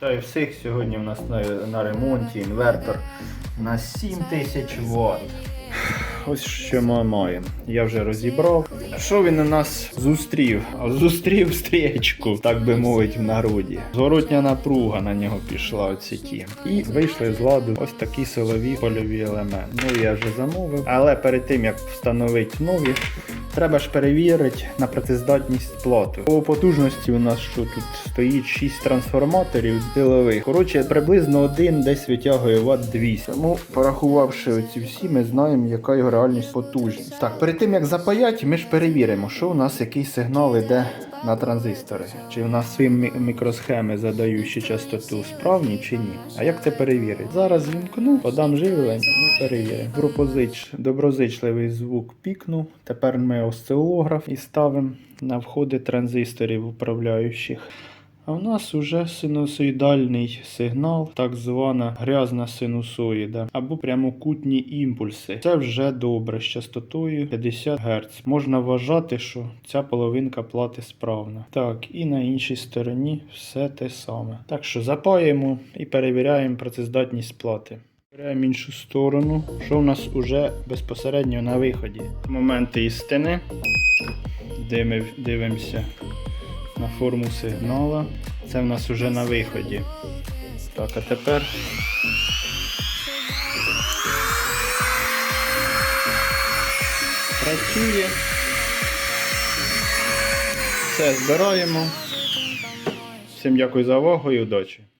Та й всіх сьогодні у нас на, на ремонті інвертор на 7000 Вт. Ось що ми маємо. Я вже розібрав. Що він у нас зустрів? Зустрів стрічку, так би мовити, в народі. Зворотня напруга на нього пішла оці ті. І вийшли з ладу ось такі силові польові елементи. Ну я вже замовив. Але перед тим як встановити нові, треба ж перевірити на працездатність плоту. По потужності у нас що тут стоїть 6 трансформаторів силових. Коротше, приблизно один десь витягує Вт 200. Тому, порахувавши оці всі, ми знаємо, яка його реальність потужність. Так, перед тим як запаяти, ми ж перевіримо, що у нас який сигнал йде на транзистори. Чи в нас свої мікросхеми задаючи частоту справні чи ні. А як це перевірити? Зараз вімкну, подам живлення і перевіримо. Пропозич, доброзичливий звук пікнув. Тепер ми осцилограф і ставимо на входи транзисторів управляючих. А в нас уже синусоїдальний сигнал, так звана грязна синусоїда, або прямокутні імпульси. Це вже добре з частотою 50 Гц. Можна вважати, що ця половинка плати справна. Так, і на іншій стороні все те саме. Так що запаємо і перевіряємо працездатність плати. Перевіряємо іншу сторону, що в нас уже безпосередньо на виході. Момент істини. Де ми дивимося на форму сигнала. Це в нас уже на виході. Так, а тепер. Працює. Все, збираємо. Всім дякую за увагу і удачі.